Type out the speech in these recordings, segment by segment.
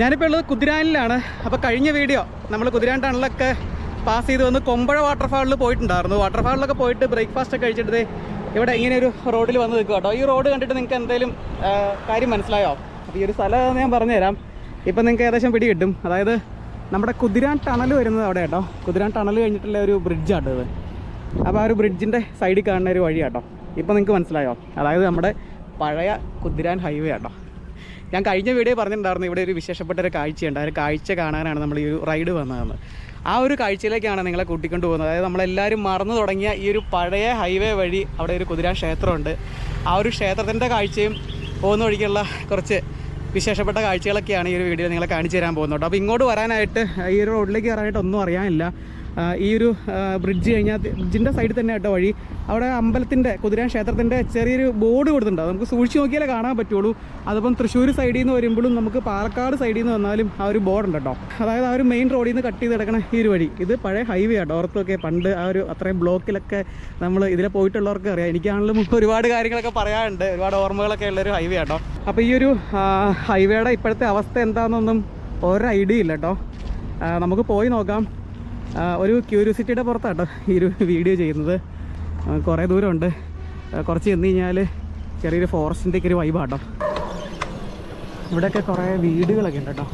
ഞാനിപ്പോൾ ഉള്ളത് കുതിരാനിലാണ്. അപ്പോൾ കഴിഞ്ഞ വീഡിയോ നമ്മൾ കുതിരാൻ ടണലൊക്കെ പാസ് ചെയ്ത് വന്ന് കൊമ്പഴ വാട്ടർഫാളിൽ പോയിട്ടുണ്ടായിരുന്നു. വാട്ടർഫാളിലൊക്കെ പോയിട്ട് ബ്രേക്ക്ഫാസ്റ്റ് ഒക്കെ കഴിച്ചിട്ട് ഇവിടെ ഇങ്ങനെ ഒരു റോഡിൽ വന്ന് നിൽക്കുക കേട്ടോ ഈ റോഡ് കണ്ടിട്ട് നിങ്ങൾക്ക് എന്തെങ്കിലും കാര്യം മനസ്സിലായോ? അപ്പോൾ ഈ ഒരു സ്ഥലം ഞാൻ പറഞ്ഞുതരാം. ഇപ്പം നിങ്ങൾക്ക് ഏകദേശം പിടി കിട്ടും. അതായത് നമ്മുടെ കുതിരാൻ ടണൽ വരുന്നത് അവിടെ കേട്ടോ കുതിരാൻ ടണൽ കഴിഞ്ഞിട്ടുള്ള ഒരു ബ്രിഡ്ജാട്ടോ ഇത്. അപ്പോൾ ആ ഒരു ബ്രിഡ്ജിന്റെ സൈഡിൽ കാണുന്ന ഒരു വഴി കേട്ടോ ഇപ്പം നിങ്ങൾക്ക് മനസ്സിലായോ? അതായത് നമ്മുടെ പഴയ കുതിരാൻ ഹൈവേ കേട്ടോ ഞാൻ കഴിഞ്ഞ വീഡിയോ പറഞ്ഞിട്ടുണ്ടായിരുന്നു ഇവിടെ ഒരു വിശേഷപ്പെട്ട ഒരു കാഴ്ചയുണ്ട്. ആ ഒരു കാഴ്ച കാണാനാണ് നമ്മൾ ഈ ഒരു റൈഡ് വന്നതെന്ന്. ആ ഒരു കാഴ്ചയിലേക്കാണ് നിങ്ങളെ കൂട്ടിക്കൊണ്ട് പോകുന്നത്. അതായത് നമ്മളെല്ലാവരും മറന്നു തുടങ്ങിയ ഈ ഒരു പഴയ ഹൈവേ വഴി അവിടെ ഒരു കുതിരാൻ ക്ഷേത്രമുണ്ട്. ആ ഒരു ക്ഷേത്രത്തിന്റെ കാഴ്ചയും പോകുന്ന വഴിക്കുള്ള കുറച്ച് വിശേഷപ്പെട്ട കാഴ്ചകളൊക്കെയാണ് ഈ ഒരു വീഡിയോ നിങ്ങളെ കാണിച്ചു തരാൻ പോകുന്നത് അപ്പോൾ ഇങ്ങോട്ട് വരാനായിട്ട് ഈ ഒരു റോഡിലേക്ക് കയറാനായിട്ട് ഒന്നും അറിയാനില്ല. ഈ ഒരു ബ്രിഡ്ജ് കഴിഞ്ഞാൽ ബ്രിഡ്ജിന്റെ സൈഡിൽ തന്നെ കേട്ടോ വഴി. അവിടെ അമ്പലത്തിന്റെ കുതിരാൻ ക്ഷേത്രത്തിന്റെ ചെറിയൊരു ബോർഡ് കൊടുത്തിട്ടുണ്ട്. നമുക്ക് സൂക്ഷിച്ച് നോക്കിയാലേ കാണാൻ പറ്റുള്ളൂ. അതിപ്പം തൃശ്ശൂർ സൈഡിൽ നിന്ന് വരുമ്പോഴും നമുക്ക് പാലക്കാട് സൈഡിൽ നിന്ന് വന്നാലും ആ ഒരു ബോർഡ് ഉണ്ട് കേട്ടോ. അതായത് ആ ഒരു മെയിൻ റോഡിൽ നിന്ന് കട്ട് ചെയ്ത് കിടക്കണ ഈ ഒരു വഴി. ഇത് പഴയ ഹൈവേ ആട്ടോ ഓർത്തൊക്കെ പണ്ട് ആ ഒരു അത്രയും ബ്ലോക്കിലൊക്കെ നമ്മൾ ഇതിലെ പോയിട്ടുള്ളവർക്ക് അറിയാം. എനിക്കാണെങ്കിലും ഒരുപാട് കാര്യങ്ങളൊക്കെ പറയാനുണ്ട്. ഒരുപാട് ഓർമ്മകളൊക്കെ ഉള്ളൊരു ഹൈവേ ആട്ടോ. അപ്പോൾ ഈ ഒരു ഹൈവേയുടെ ഇപ്പോഴത്തെ അവസ്ഥ എന്താണെന്നൊന്നും ഒരു ഐഡിയ ഇല്ല കേട്ടോ. നമുക്ക് പോയി നോക്കാം. ഒരു ക്യൂരിയോസിറ്റിയുടെ പുറത്താട്ടോ ഈ ഒരു വീഡിയോ ചെയ്യുന്നത്. കുറേ ദൂരമുണ്ട്. കുറച്ച് ചെന്ന് കഴിഞ്ഞാൽ ചെറിയൊരു ഫോറസ്റ്റിന്റെ ഒക്കെ ഒരു വൈബാട്ടോ ഇവിടെയൊക്കെ കുറേ വീടുകളൊക്കെ ഉണ്ട് കേട്ടോ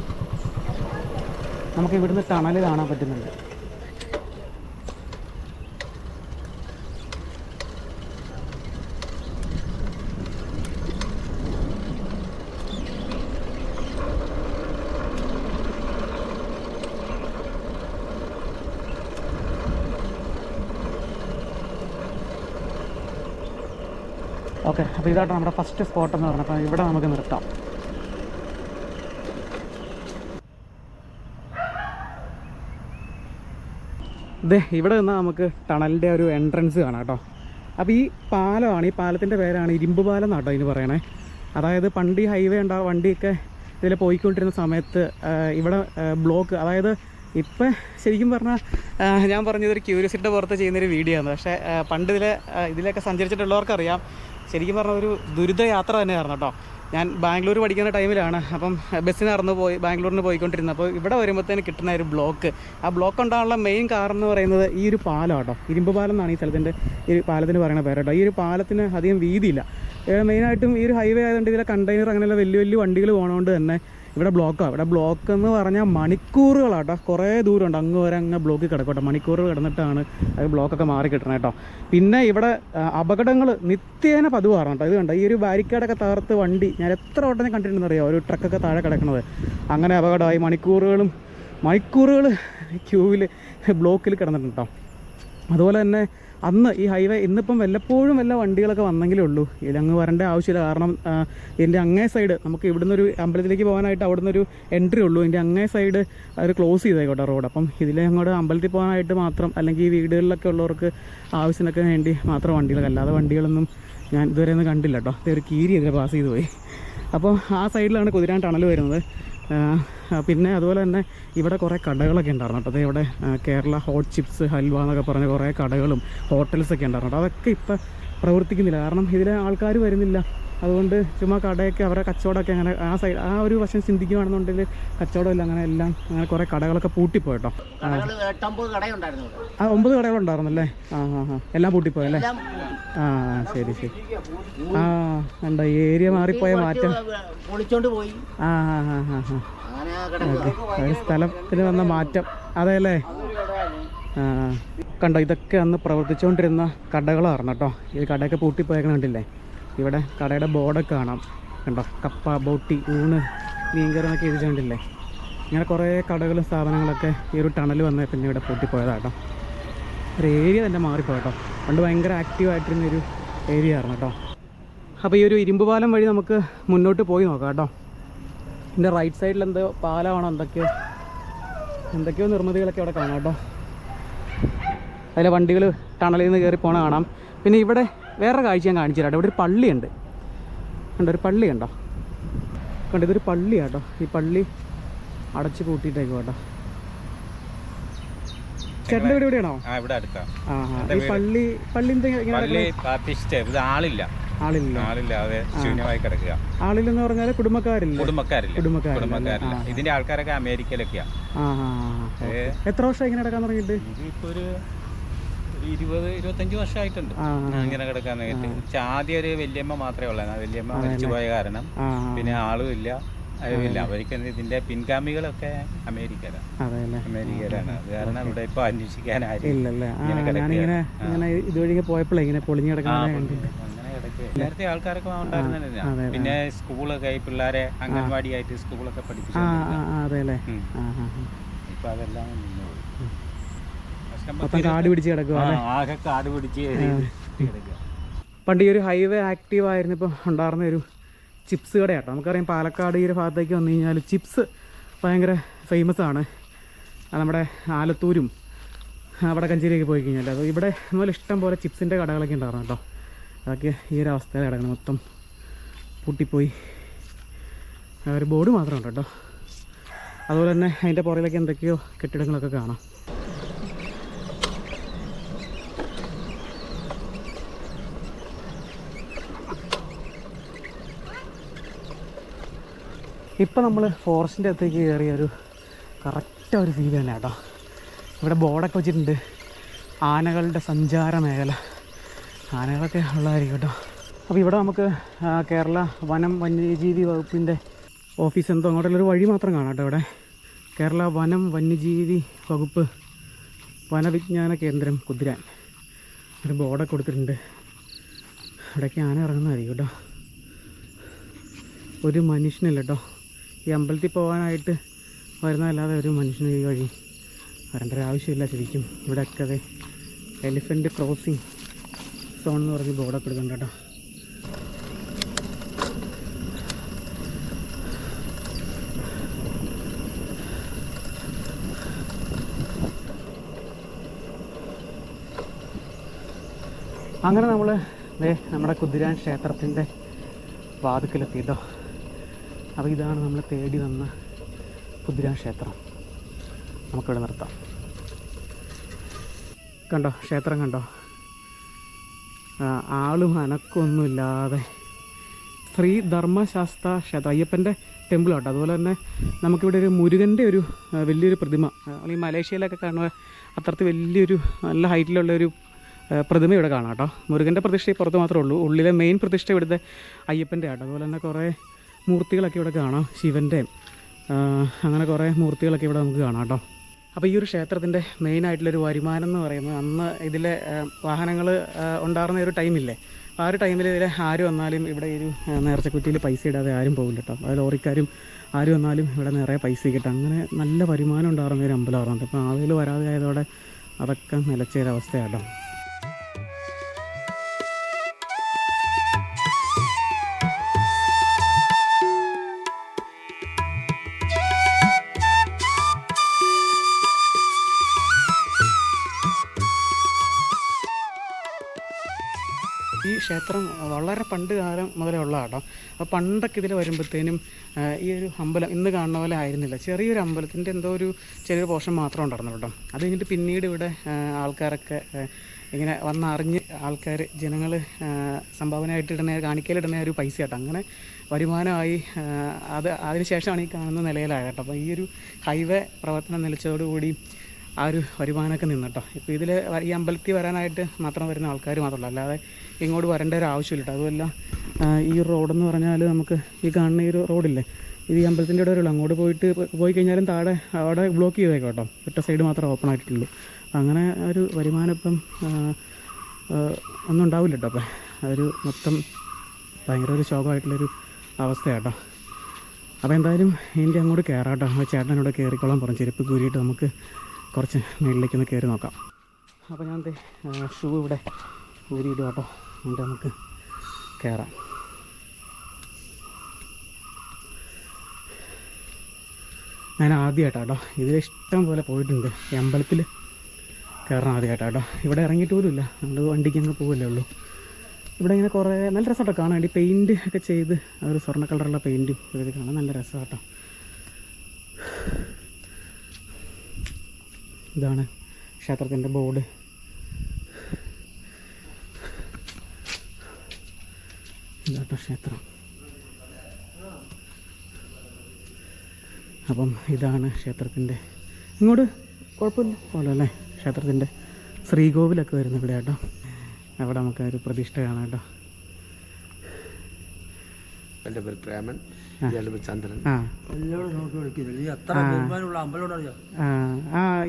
നമുക്ക് ഇവിടുന്ന് ടണൽ കാണാൻ പറ്റുന്നുണ്ട്. ഓക്കെ അപ്പോൾ ഇതായിട്ട് നമ്മുടെ ഫസ്റ്റ് സ്പോട്ട് എന്ന് പറഞ്ഞപ്പോൾ ഇവിടെ നമുക്ക് നിർത്താം. ഇതേ ഇവിടെ നിന്ന് നമുക്ക് ടണലിന്റെ ഒരു എൻട്രൻസ് കാണാം കേട്ടോ. അപ്പോൾ ഈ പാലമാണ് ഈ പാലത്തിന്റെ പേരാണ് ഇരുമ്പ് പാലം എന്നാട്ടോ ഇതിന് പറയണേ. അതായത് പണ്ട് ഈ ഹൈവേ ഉണ്ടാവും വണ്ടിയൊക്കെ ഇതിൽ പോയിക്കൊണ്ടിരുന്ന സമയത്ത് ഇവിടെ ബ്ലോക്ക് അതായത് ഇപ്പം ശരിക്കും പറഞ്ഞാൽ ഞാൻ പറഞ്ഞതൊരു ക്യൂരിയസിറ്റിയുടെ പുറത്ത് ചെയ്യുന്നൊരു വീഡിയോ ആണ്. പക്ഷേ പണ്ട് ഇതിലെ ഇതിലൊക്കെ സഞ്ചരിച്ചിട്ടുള്ളവർക്കറിയാം ശരിക്കും പറഞ്ഞ ഒരു ദുരിത യാത്ര തന്നെയായിരുന്നു കേട്ടോ. ഞാൻ ബാംഗ്ലൂർ പഠിക്കുന്ന ടൈമിലാണ്. അപ്പം നടന്ന് പോയി ബാംഗ്ലൂരിന് പോയിക്കൊണ്ടിരുന്നത്. അപ്പോൾ ഇവിടെ വരുമ്പോഴത്തേന് കിട്ടുന്ന ഒരു ബ്ലോക്ക്. ആ ബ്ലോക്ക് ഉണ്ടാകാനുള്ള മെയിൻ കാരണം എന്ന് പറയുന്നത് ഈ ഒരു പാലം കേട്ടോ ഇരുമ്പ് പാലം എന്നാണ് ഈ സ്ഥലത്തിന്റെ ഈ പാലത്തിന് പറയുന്ന പേര് കേട്ടോ. ഈ ഒരു പാലത്തിന് അധികം വീതിയില്ല. മെയിനായിട്ടും ഈ ഒരു ഹൈവേ ആയതുകൊണ്ട് ഇതിലെ കണ്ടെയ്നർ അങ്ങനെയുള്ള വലിയ വലിയ വണ്ടികൾ പോകണതുകൊണ്ട് തന്നെ ഇവിടെ ബ്ലോക്കാണ് ഇവിടെ ബ്ലോക്ക് എന്ന് പറഞ്ഞാൽ മണിക്കൂറുകളാട്ടോ. കുറേ ദൂരമുണ്ട്. അങ്ങ് വരെ അങ്ങ് ബ്ലോക്കിൽ കിടക്കട്ടെ മണിക്കൂറുകൾ കിടന്നിട്ടാണ് ബ്ലോക്കൊക്കെ മാറി കിട്ടണം കേട്ടോ. പിന്നെ ഇവിടെ അപകടങ്ങൾ നിത്യേന പതിവാറാണ് കേട്ടോ. ഇത് കണ്ടോ? ഈ ഒരു ബാരിക്കേഡൊക്കെ തകർത്ത് വണ്ടി ഞാൻ എത്ര വട്ടം കണ്ടിട്ടുണ്ടെന്ന് അറിയാം ഒരു ട്രക്കൊക്കെ താഴെ കിടക്കണത്. അങ്ങനെ അപകടമായി. മണിക്കൂറുകളും മണിക്കൂറുകൾ ക്യൂവിൽ ബ്ലോക്കിൽ കിടന്നിട്ടുണ്ട് കേട്ടോ. അതുപോലെ തന്നെ അന്ന് ഈ ഹൈവേ ഇന്നിപ്പം വല്ലപ്പോഴും വല്ല വണ്ടികളൊക്കെ വന്നെങ്കിലേ ഉള്ളൂ. ഇതിലങ്ങ് വരേണ്ട ആവശ്യമില്ല. കാരണം ഇതിന്റെ അങ്ങേ സൈഡ് നമുക്ക് ഇവിടുന്ന് ഒരു അമ്പലത്തിലേക്ക് പോകാനായിട്ട് അവിടുന്ന് ഒരു എൻട്രി ഉള്ളൂ. ഇതിന്റെ അങ്ങേ സൈഡ് അവർ ക്ലോസ് ചെയ്തേക്കോട്ടെ റോഡ്. അപ്പം ഇതിലെ അങ്ങോട്ട് അമ്പലത്തിൽ പോകാനായിട്ട് മാത്രം അല്ലെങ്കിൽ ഈ വീടുകളിലൊക്കെ ഉള്ളവർക്ക് ആവശ്യത്തിനൊക്കെ വേണ്ടി മാത്രം വണ്ടികളൊക്കെ അല്ലാതെ വണ്ടികളൊന്നും ഞാൻ ഇതുവരെ ഒന്നും കണ്ടില്ല കേട്ടോ. ഒരു കീരി ഇതിൽ പാസ് ചെയ്ത് പോയി. അപ്പോൾ ആ സൈഡിലാണ് കുതിരാൻ ടണൽ വരുന്നത്. പിന്നെ അതുപോലെ തന്നെ ഇവിടെ കുറേ കടകളൊക്കെ ഉണ്ടായിരുന്നു കേട്ടോ. ഇവിടെ കേരള ഹോട്ട് ചിപ്സ് ഹൽവ എന്നൊക്കെ പറഞ്ഞ കുറേ കടകളും ഹോട്ടൽസൊക്കെ ഉണ്ടായിരുന്നു കേട്ടോ. അതൊക്കെ ഇപ്പം പ്രവർത്തിക്കുന്നില്ല. കാരണം ഇതിലെ ആൾക്കാർ വരുന്നില്ല. അതുകൊണ്ട് ചുമ്മാ കടയൊക്കെ അവരുടെ കച്ചവടമൊക്കെ അങ്ങനെ ആ സൈഡ് ആ ഒരു വശം ചിന്തിക്കുകയാണെന്നുണ്ടെങ്കിൽ കച്ചവടമില്ല അങ്ങനെ എല്ലാം അങ്ങനെ കുറേ കടകളൊക്കെ പൂട്ടിപ്പോയിട്ടോ. ആ. ഒമ്പത് കടകളുണ്ടായിരുന്നല്ലേ? ആ ആ ആ. എല്ലാം പൂട്ടിപ്പോയല്ലേ? ആ ശരി ശരി. ആ കണ്ടോ ഈ ഏരിയ മാറിപ്പോയ മാറ്റം. ആ ആ ആ ആ സ്ഥലത്തിന് വന്ന മാറ്റം. അതെ അല്ലേ? ആ. കണ്ടോ ഇതൊക്കെ അന്ന് പ്രവർത്തിച്ചുകൊണ്ടിരുന്ന കടകളായിരുന്നു കേട്ടോ. ഈ കടയൊക്കെ പൂട്ടിപ്പോയേക്കണ കണ്ടില്ലേ? ഇവിടെ കടയുടെ ബോർഡൊക്കെ കാണാം. കണ്ടോ കപ്പ ബോട്ടി ഊണ് മീൻകറി എന്നൊക്കെ എഴുതിച്ചുകൊണ്ടില്ലേ കണ്ടില്ലേ? ഇങ്ങനെ കുറേ കടകളും സ്ഥാപനങ്ങളൊക്കെ ഈ ഒരു ടണൽ വന്ന പിന്നെ ഇവിടെ പൂട്ടിപ്പോയതാട്ടോ ഒരു ഏരിയ തന്നെ മാറിപ്പോയട്ടോ പണ്ട് ഭയങ്കര ആക്റ്റീവായിട്ടിരുന്ന ഒരു ഏരിയ ആയിരുന്നു കേട്ടോ. അപ്പോൾ ഈ ഒരു ഇരുമ്പ് പാലം വഴി നമുക്ക് മുന്നോട്ട് പോയി നോക്കാം കേട്ടോ. ഇതിന്റെ റൈറ്റ് സൈഡിൽ എന്തോ പാലമാണോ എന്തൊക്കെയോ എന്തൊക്കെയോ നിർമ്മിതികളൊക്കെ അവിടെ കാണാം കേട്ടോ. അതിലെ വണ്ടികൾ ടണലിൽ നിന്ന് കയറി പോണ കാണാം. പിന്നെ ഇവിടെ വേറെ കാഴ്ച ഞാൻ കാണിച്ചു തരാം ഇവിടെ ഒരു പള്ളിയുണ്ട്. കണ്ടോ ഒരു പള്ളി കണ്ടോ? കണ്ടോ ഇതൊരു പള്ളിയാട്ടോ ഈ പള്ളി അടച്ചു പൂട്ടിയിട്ടേക്കും കേട്ടോ. ചേട്ടന്റെ വീട് ഇവിടെ ഈ പള്ളി പള്ളി പ്രതിഷ്ഠ ഇത് ആളില്ല. ആളില്ല. ആളില്ലാതെ ശൂന്യമായി കിടക്കുക. ആളില്ലെന്ന് പറഞ്ഞാൽ കുടുംബക്കാരില്ല? കുടുംബക്കാരില്ല? കുടുംബക്കാരില്ല? ഇതിന്റെ ആൾക്കാരൊക്കെ അമേരിക്കയിലൊക്കെയാ. ആ ആ ആ. എത്ര വർഷം ഇങ്ങനെ കിടക്കാൻ തുടങ്ങിയിട്ട്? ഒരു ഇരുപത് ഇരുപത്തഞ്ച് വർഷമായിട്ടുണ്ട്. ആ. ഇങ്ങനെ കിടക്കാനായിട്ട്. പക്ഷെ ആദ്യം ഒരു വല്യമ്മ മാത്രമേ ഉള്ളൂ വല്യമ്മ മരിച്ചുപോയ കാരണം ആ പിന്നെ ആളും ഇല്ല. അറിവില്ല അവർക്ക് ഇതിന്റെ പിൻഗാമികളൊക്കെ അമേരിക്കയിലാണ്. അമേരിക്കയിലാണ്. അത് കാരണം ഇവിടെ ഇപ്പൊ അന്വേഷിക്കാൻ ഇങ്ങനെ കിടക്കുകയാണ്. ഞാനിങ്ങനെ ഇങ്ങനെ ഇതുവഴി പോയപ്പോഴേ ഇങ്ങനെ പൊളിഞ്ഞു കിടക്കാൻ അങ്ങനെ കിടക്കുകയാണ്. നേരത്തെ ആൾക്കാരൊക്കെ ഉണ്ടായിരുന്നില്ല പിന്നെ സ്കൂളൊക്കെ ഈ പിള്ളേരെ അംഗൻവാടി ആയിട്ട് സ്കൂളൊക്കെ പഠിപ്പിച്ചു. ഇപ്പൊ അതെല്ലാം കാട് പിടിച്ച് കിടക്കുക ആകെ കാട് പിടിച്ച് കിടക്കുക പണ്ട് ഈ ഒരു ഹൈവേ ആക്റ്റീവ് ആയിരുന്നപ്പോൾ ഉണ്ടായിരുന്ന ഒരു ചിപ്സ് കടയാട്ടോ. നമുക്കറിയാം പാലക്കാട് ഈ ഒരു ഭാഗത്തേക്ക് വന്നു കഴിഞ്ഞാൽ ചിപ്സ് ഭയങ്കര ഫേമസ് ആണ്. നമ്മുടെ ആലത്തൂരും അവിടെ കഞ്ചേരിയൊക്കെ പോയി കഴിഞ്ഞാൽ അത് ഇവിടെ അതുപോലെ ഇഷ്ടം പോലെ ചിപ്സിന്റെ കടകളൊക്കെ ഉണ്ടായിരുന്നു കേട്ടോ. അതൊക്കെ ഈ ഒരു അവസ്ഥയിൽ കിടക്കണം മൊത്തം പൂട്ടിപ്പോയി. ഒരു ബോർഡ് മാത്രമുണ്ട് കേട്ടോ. അതുപോലെ തന്നെ അതിന്റെ പുറകിലൊക്കെ എന്തൊക്കെയോ കെട്ടിടങ്ങളൊക്കെ കാണാം. ഇപ്പം നമ്മൾ ഫോറസ്റ്റിന്റെ അകത്തേക്ക് കയറിയ ഒരു കറക്റ്റ് ഒരു ഫീൽ തന്നെ കേട്ടോ. ഇവിടെ ബോർഡൊക്കെ വെച്ചിട്ടുണ്ട്. ആനകളുടെ സഞ്ചാര മേഖല. ആനകളൊക്കെ ഉള്ളതായിരിക്കും കേട്ടോ. അപ്പോൾ ഇവിടെ നമുക്ക് കേരള വനം വന്യജീവി വകുപ്പിന്റെ ഓഫീസ് എന്തോ അങ്ങോട്ടുള്ളൊരു വഴി മാത്രം കാണാം കേട്ടോ ഇവിടെ. കേരള വനം വന്യജീവി വകുപ്പ് വനവിജ്ഞാന കേന്ദ്രം കുതിരാൻ. ഒരു ബോർഡൊക്കെ കൊടുത്തിട്ടുണ്ട്. ഇവിടേക്ക് ആന ഇറങ്ങുന്നതായിരിക്കും കേട്ടോ. ഒരു മനുഷ്യനല്ല കേട്ടോ. ഈ അമ്പലത്തിൽ പോകാനായിട്ട് വരുന്നതല്ലാതെ ഒരു മനുഷ്യന് ഈ വഴി വരേണ്ട ഒരു ആവശ്യമില്ല ശരിക്കും. ഇവിടെയൊക്കെ അതെ എലിഫന്റ് ക്രോസിങ് സോൺ എന്ന് പറഞ്ഞ് ബോർഡൊക്കെ എടുക്കുന്നുണ്ട് കേട്ടോ. അങ്ങനെ നമ്മൾ നമ്മുടെ കുതിരാൻ ക്ഷേത്രത്തിന്റെ വാതുക്കലെത്തിയിട്ടോ. അപ്പോൾ ഇതാണ് നമ്മൾ തേടി വന്ന ക്ഷേത്രം. നമുക്കിവിടെ നിർത്താം. കണ്ടോ? ക്ഷേത്രം കണ്ടോ? ആളും അനക്കൊന്നുമില്ലാതെ ശ്രീ ധർമ്മശാസ്ത്ര ക്ഷേത്രം അയ്യപ്പന്റെ ടെമ്പിൾ അതുപോലെ തന്നെ നമുക്കിവിടെ ഒരു മുരുകന്റെ ഒരു വലിയൊരു പ്രതിമ ഈ മലേഷ്യയിലൊക്കെ കാണുക അത്രത്ത് വലിയൊരു നല്ല ഹൈറ്റിലുള്ള ഒരു പ്രതിമ ഇവിടെ കാണാം കേട്ടോ. മുരുകന്റെ പ്രതിഷ്ഠ പുറത്ത് മാത്രമേ ഉള്ളൂ. ഉള്ളിലെ മെയിൻ പ്രതിഷ്ഠ ഇവിടുത്തെ അയ്യപ്പന്റെ ആട്ടോ. അതുപോലെ തന്നെ കുറേ മൂർത്തികളൊക്കെ ഇവിടെ കാണാം ശിവന്റെയും അങ്ങനെ കുറേ മൂർത്തികളൊക്കെ ഇവിടെ നമുക്ക് കാണാം കേട്ടോ. അപ്പോൾ ഈ ഒരു ക്ഷേത്രത്തിന്റെ മെയിനായിട്ടുള്ളൊരു വരുമാനം എന്ന് പറയുന്നത് അന്ന് ഇതിലെ വാഹനങ്ങൾ ഉണ്ടാകുന്ന ഒരു ടൈമില്ലേ ആ ഒരു ടൈമിൽ ഇതിൽ ആര് വന്നാലും ഇവിടെ ഒരു നേർച്ചക്കുറ്റിയിൽ പൈസ ഇടാതെ ആരും പോകില്ല കേട്ടോ. അത് ലോറിക്കാരും ആര് വന്നാലും ഇവിടെ നിറയെ പൈസ കിട്ടും. അങ്ങനെ നല്ല വരുമാനം ഉണ്ടാകുന്ന ഒരു അമ്പലമായിരുന്നു. അപ്പോൾ ആളുകൾ വരാതെ ആയതോടെ അതൊക്കെ നിലച്ചൊരവസ്ഥയാട്ടോ ക്ഷേത്രം വളരെ പണ്ട് കാലം മുതലേ ഉള്ള കേട്ടോ അപ്പോൾ പണ്ടൊക്കെ ഇതിൽ വരുമ്പോഴത്തേനും ഈ ഒരു അമ്പലം ഇന്ന് കാണുന്ന പോലെ ആയിരുന്നില്ല. ചെറിയൊരു അമ്പലത്തിന്റെ എന്തോ ഒരു ചെറിയൊരു പോർഷൻ മാത്രം ഉണ്ടായിരുന്നു കേട്ടോ. അത് കഴിഞ്ഞിട്ട് പിന്നീട് ഇവിടെ ആൾക്കാരൊക്കെ ഇങ്ങനെ വന്നറിഞ്ഞ് ആൾക്കാർ ജനങ്ങൾ സംഭാവനയായിട്ട് ഇടുന്ന കാണിക്കലിടുന്ന ഒരു പൈസ കേട്ടോ അങ്ങനെ വരുമാനമായി അത് അതിനുശേഷമാണ് ഈ കാണുന്ന നിലയിലായ കേട്ടോ. അപ്പോൾ ഈ ഒരു ഹൈവേ പ്രവർത്തനം നിലച്ചതോടുകൂടി ആ ഒരു വരുമാനമൊക്കെ നിന്നിട്ടോ. ഇപ്പോൾ ഇതിൽ ഈ അമ്പലത്തിൽ വരാനായിട്ട് മാത്രം വരുന്ന ആൾക്കാർ മാത്രമല്ല അല്ലാതെ ഇങ്ങോട്ട് വരേണ്ട ഒരു ആവശ്യമില്ല. കേട്ടോ അതുമല്ല ഈ റോഡെന്ന് പറഞ്ഞാൽ നമുക്ക് ഈ കാണുന്ന ഈ റോഡില്ലേ ഇത് ഈ അമ്പലത്തിന്റെ ഇവിടെ ഉള്ളൂ. അങ്ങോട്ട് പോയിട്ട് പോയി കഴിഞ്ഞാലും താഴെ അവിടെ ബ്ലോക്ക് ചെയ്തേക്കാം കേട്ടോ. ഒറ്റ സൈഡ് മാത്രമേ ഓപ്പൺ ആയിട്ടുള്ളൂ അങ്ങനെ ഒരു വരുമാനം ഇപ്പം ഒന്നും ഉണ്ടാവില്ല കേട്ടോ അപ്പം അതൊരു മൊത്തം ഭയങ്കര ഒരു ശോകമായിട്ടുള്ളൊരു അവസ്ഥയാട്ടോ. അപ്പോൾ എന്തായാലും ഇതിന്റെ അങ്ങോട്ട് കയറാം കേട്ടോ. ചേട്ടനോട് കയറിക്കോളാൻ പറഞ്ഞു. ചെരുപ്പ് കൂരിയിട്ട് നമുക്ക് കുറച്ച് മേളിലേക്കൊന്ന് കയറി നോക്കാം. അപ്പോൾ ഞാൻ ഷൂ ഇവിടെ ഊരിയിടും കേട്ടോ. എന്നിട്ട് നമുക്ക് കയറാം. ഞാൻ ആദ്യമായിട്ടാട്ടോ ഇതിൽ ഇഷ്ടം പോലെ പോയിട്ടുണ്ട്. അമ്പലത്തിൽ കയറണം ആദ്യമായിട്ടാട്ടോ ഇവിടെ ഇറങ്ങിയിട്ട് പോലുമില്ല നമ്മൾ വണ്ടിക്ക് അങ്ങ് പോകല്ലേ ഉള്ളൂ. ഇവിടെ ഇങ്ങനെ കുറേ നല്ല രസമാട്ടോ കാണാൻ വേണ്ടി. പെയിന്റ് ഒക്കെ ചെയ്ത് അതൊരു സ്വർണ കളറുള്ള പെയിന്റും ഇതൊക്കെ കാണാൻ നല്ല രസമാട്ടോ. ഇതാണ് ക്ഷേത്രത്തിന്റെ ബോർഡ്. ക്ഷേത്രം. അപ്പം ഇതാണ് ക്ഷേത്രത്തിന്റെ ഇങ്ങോട്ട് കുഴപ്പമില്ല. പോലെ അല്ലേ ക്ഷേത്രത്തിന്റെ ശ്രീകോവിലൊക്കെ വരുന്ന ഇവിടെ കേട്ടോ അവിടെ നമുക്ക് ഒരു പ്രതിഷ്ഠ കാണാം കേട്ടോ. എന്റെ പേര് പ്രേമൻ. ചന്ദ്രൻ. ആ.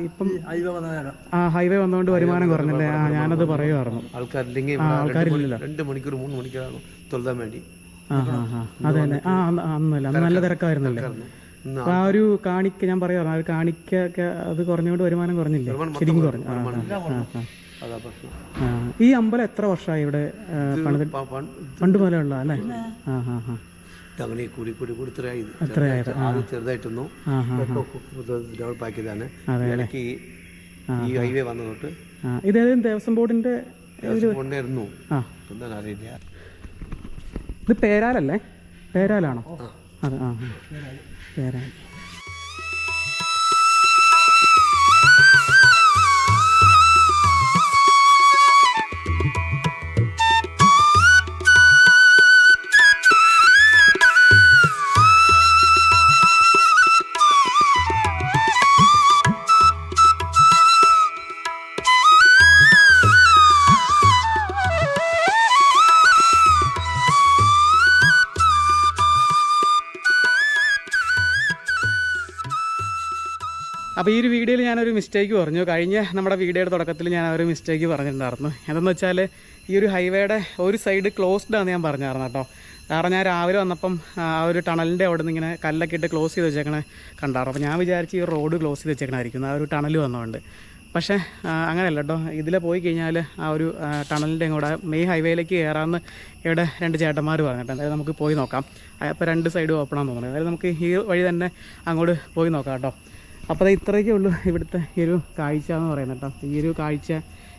ഇപ്പം ഹൈവേ വന്ന നേരം. ആ ഹൈവേ വന്നതുകൊണ്ട് വരുമാനം കുറഞ്ഞല്ലേ? ആ ഞാനത് പറയുമായിരുന്നു ആൾക്കാരില്ലെങ്കിൽ ആൾക്കാരില്ലല്ലോ. രണ്ട് മണിക്കൂർ മൂന്ന് മണിക്കൂറാണ് തൊഴുതാൻ വേണ്ടി. ആ ആ ആ. അതെ അല്ലേ ആ അന്നല്ല. അന്ന് നല്ല തിരക്കായിരുന്നല്ലേ? ആ ഒരു കാണിക്ക ഞാൻ പറയാ ആ ഒരു കാണിക്കൊക്കെ അത് കുറഞ്ഞുകൊണ്ട് വരുമാനം കുറഞ്ഞില്ലേ? ശരിക്കും കുറഞ്ഞു. ഈ അമ്പലം എത്ര വർഷമായി ഇവിടെ പണ്ട് മുതലേ ഉള്ള അല്ലേ? ആ ആ. അങ്ങനെ കൂടി കൂടി കൂടി ഇത്രയായി ഇത്. ആദ്യം ചെറുതായിട്ടൊന്നു ഡെവലപ്പ് ആക്കിയതാണ് ഇടയ്ക്ക് ഈ- ഹൈവേ വന്ന തൊട്ട് ആ ഇതേതും ദേവസ്വം ബോർഡിന്റെ കൊണ്ടായിരുന്നു എന്താണ് അറിയില്ല. ഇത് പേരാലല്ലേ? പേരാലാണോ? അതെ ആ. പേരാൽ. അപ്പോൾ ഈ ഒരു വീഡിയോയിൽ ഞാനൊരു മിസ്റ്റേക്ക് പറഞ്ഞു. കഴിഞ്ഞ നമ്മുടെ വീഡിയോയുടെ തുടക്കത്തിൽ ഞാൻ ഒരു മിസ്റ്റേക്ക് പറഞ്ഞിട്ടുണ്ടായിരുന്നു. എന്തെന്ന് വെച്ചാൽ ഈ ഒരു ഹൈവേയുടെ ഒരു സൈഡ് ക്ലോസ്ഡ് ആണെന്ന് ഞാൻ പറഞ്ഞായിരുന്നു കേട്ടോ. കാരണം ഞാൻ രാവിലെ വന്നപ്പം ആ ഒരു ടണലിന്റെ അവിടെ നിന്ന് ഇങ്ങനെ കല്ലൊക്കെ ഇട്ട് ക്ലോസ് ചെയ്ത് വെച്ചേക്കണേ കണ്ടായിരുന്നു. അപ്പോൾ ഞാൻ വിചാരിച്ച് ഈ റോഡ് ക്ലോസ് ചെയ്ത് വെച്ചേക്കണായിരിക്കും. ആ ഒരു ടണൽ വന്നതുകൊണ്ട് പക്ഷേ അങ്ങനെയല്ല കേട്ടോ. ഇതിൽ പോയി കഴിഞ്ഞാൽ ആ ഒരു ടണലിന്റെ കൂടെ മെയിൻ ഹൈവേയിലേക്ക് കയറാമെന്ന് ഇവിടെ രണ്ട് ചേട്ടന്മാർ പറഞ്ഞിട്ട് അതായത് നമുക്ക് പോയി നോക്കാം. അപ്പോൾ രണ്ട് സൈഡും ഓപ്പൺ ആണെന്ന് തോന്നുന്നത് അതായത് നമുക്ക് ഈ വഴി തന്നെ അങ്ങോട്ട് പോയി നോക്കാം കേട്ടോ. അപ്പോൾ അത് ഇത്രയൊക്കെ ഉള്ളൂ ഇവിടുത്തെ ഈ ഒരു കാഴ്ച എന്ന് പറയുന്നത് കേട്ടോ. ഈ ഒരു കാഴ്ച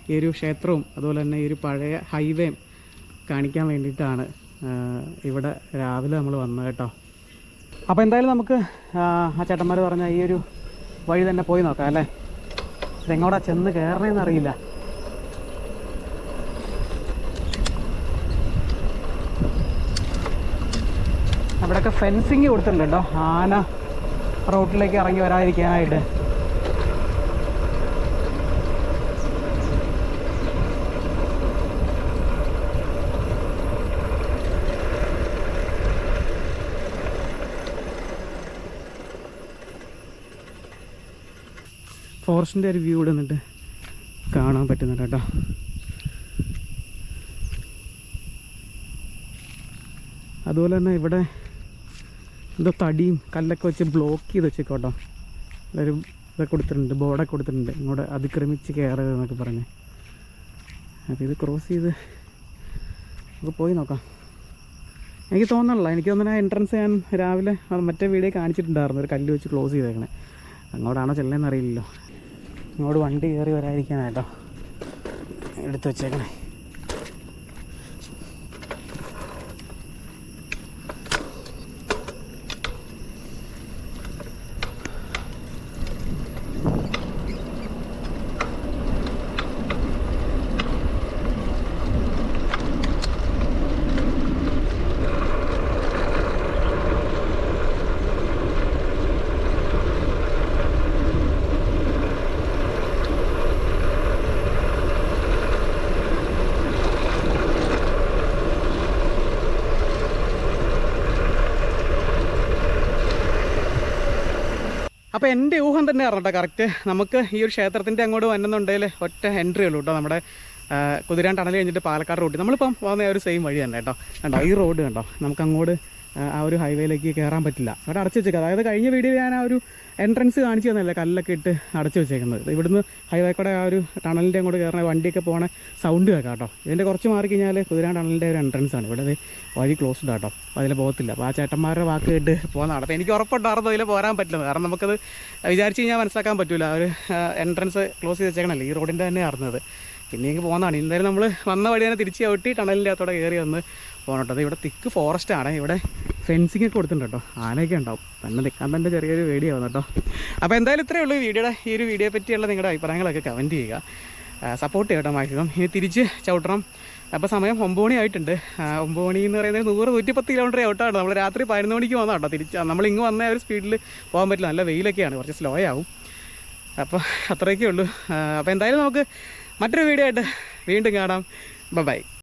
ഈ ഒരു ക്ഷേത്രവും അതുപോലെ തന്നെ ഈ ഒരു പഴയ ഹൈവേയും കാണിക്കാൻ വേണ്ടിയിട്ടാണ് ഇവിടെ രാവിലെ നമ്മൾ വന്നത് കേട്ടോ. അപ്പോൾ എന്തായാലും നമുക്ക് ആ ചേട്ടന്മാർ പറഞ്ഞ ഈ ഒരു വഴി തന്നെ പോയി നോക്കാം അല്ലേ? ഇതെങ്ങോട്ടാ ചെന്ന് കയറണമെന്ന് അറിയില്ല. അവിടെയൊക്കെ ഫെൻസിങ് കൊടുത്തിട്ടുണ്ട് കേട്ടോ. ആന റോട്ടിലേക്ക് ഇറങ്ങി വരാതിരിക്കാനായിട്ട്. ഫോറസ്റ്റിന്റെ ഒരു വ്യൂ ഇവിടെ നിന്നിട്ട് കാണാൻ പറ്റുന്നുണ്ട് കേട്ടോ. അതുപോലെ തന്നെ ഇവിടെ എന്തോ തടിയും കല്ലൊക്കെ വെച്ച് ബ്ലോക്ക് ചെയ്ത് വെച്ചേക്കോട്ടോ എല്ലാവരും ഇതൊക്കെ കൊടുത്തിട്ടുണ്ട് ബോർഡൊക്കെ കൊടുത്തിട്ടുണ്ട്. ഇങ്ങോട്ട് അതിക്രമിച്ച് കയറരുത് എന്നൊക്കെ പറഞ്ഞ്. അപ്പോൾ ഇത് ക്രോസ് ചെയ്ത് നമുക്ക് പോയി നോക്കാം. എനിക്ക് തോന്നണില്ല എനിക്ക് തോന്നുന്ന എൻട്രൻസ് ഞാൻ രാവിലെ മറ്റേ വീഡിയോ കാണിച്ചിട്ടുണ്ടായിരുന്നു. ഒരു കല്ല് വെച്ച് ക്ലോസ് ചെയ്തേക്കണേ. അങ്ങോട്ടാണോ ചെല്ലേന്ന് അറിയില്ലല്ലോ വണ്ടി കയറി വരാതിരിക്കാനായിട്ടോ. എടുത്ത് വെച്ചേക്കണേ. അപ്പോൾ എന്റെ ഊഹം തന്നെ കേട്ടോ കറക്റ്റ് നമുക്ക് ഈ ഒരു ക്ഷേത്രത്തിന്റെ അങ്ങോട്ട് വന്നുണ്ടെങ്കിൽ ഒറ്റ എൻട്രി ഉള്ളൂ കേട്ടോ നമ്മുടെ കുതിരാൻ ടണൽ കഴിഞ്ഞിട്ട് പാലക്കാട് റോഡ് നമ്മളിപ്പം പോകുന്ന ഒരു സെയിം വഴി തന്നെ കേട്ടോ കണ്ടോ? ഈ റോഡ് കണ്ടോ? നമുക്ക് അങ്ങോട്ട് ആ, ഒരു ഹൈവേയിലേക്ക് കയറാൻ പറ്റില്ല. അവിടെ അടച്ചു വെച്ചേക്കുക അതായത് കഴിഞ്ഞ വീഡിയോ ഞാൻ ആ ഒരു എൻട്രൻസ് കാണിച്ചു തന്നല്ലേ കല്ലൊക്കെ ഇട്ട് അടച്ചു വെച്ചേക്കുന്നത്. ഇവിടുന്ന് ഹൈവേ കൂടെ ആ ഒരു ടണലിന്റെ അങ്ങോട്ട് കയറണ വണ്ടിയൊക്കെ പോണ സൗണ്ട് കേൾക്കാം കേട്ടോ. ഇതിന്റെ കുറച്ച് മാറി കഴിഞ്ഞാൽ കുതിരാൻ ടണലിന്റെ ഒരു എൻട്രൻസ് ആണ്. ഇവിടെ വഴി ക്ലോസ്ഡ് ആട്ടോ അതിൽ പോകത്തില്ല. അപ്പോൾ ആ ചേട്ടന്മാരുടെ വാക്ക് കേട്ട് പോകുന്നതാണ് അപ്പോൾ എനിക്ക് ഉറപ്പുണ്ടായിരുന്നു അതിൽ പോരാൻ പറ്റില്ല കാരണം നമുക്കത് വിചാരിച്ച് കഴിഞ്ഞാൽ മനസ്സിലാക്കാൻ പറ്റില്ല ആ ഒരു എൻട്രൻസ് ക്ലോസ് ചെയ്ത് വെച്ചേക്കണല്ലേ. ഈ റോഡിന്റെ തന്നെ അറിഞ്ഞത് പിന്നെ എനിക്ക് പോകുന്നതാണ് എന്തായാലും നമ്മൾ വന്ന വഴി തന്നെ തിരിച്ച് ചവിട്ടി ടണലിന്റെ അകത്തോടെ കയറി വന്ന് പോകണം ഇവിടെ തിക്ക് ഫോറസ്റ്റ് ആണ്. ഇവിടെ ഫെൻസിങ് ഒക്കെ കൊടുത്തിട്ടുണ്ട് കേട്ടോ. ആനയൊക്കെ ഉണ്ടാവും. തന്നെ നിൽക്കാൻ തന്നെ ചെറിയൊരു പേടിയാവും കേട്ടോ. അപ്പോൾ എന്തായാലും ഇത്രയേ ഉള്ളൂ വീഡിയോയുടെ ഈ ഒരു വീഡിയോ പറ്റിയുള്ള നിങ്ങളുടെ അഭിപ്രായങ്ങളൊക്കെ കമന്റ് ചെയ്യുക. സപ്പോർട്ട് ചെയ്യട്ടെ മാക്സിമം ഇനി തിരിച്ച് ചവിട്ടണം. അപ്പോൾ സമയം ഒമ്പത് മണി ആയിട്ടുണ്ട്. ഒമ്പത് മണി എന്ന് പറയുന്നത് നൂറ് നൂറ്റിപ്പത്ത് കിലോമീറ്റർ ഔട്ടാണ് നമ്മൾ രാത്രി പതിനൊന്ന് മണിക്ക് വന്നാൽ കേട്ടോ. തിരിച്ച് നമ്മൾ ഇങ്ങ് വന്ന ഒരു സ്പീഡിൽ പോകാൻ പറ്റില്ല. നല്ല വെയിലൊക്കെയാണ്. കുറച്ച് സ്ലോ ആവും. അപ്പോൾ അത്രയൊക്കെ ഉള്ളൂ. അപ്പോൾ എന്തായാലും നമുക്ക് മറ്റൊരു വീഡിയോ ആയിട്ട് വീണ്ടും കാണാം. ബൈ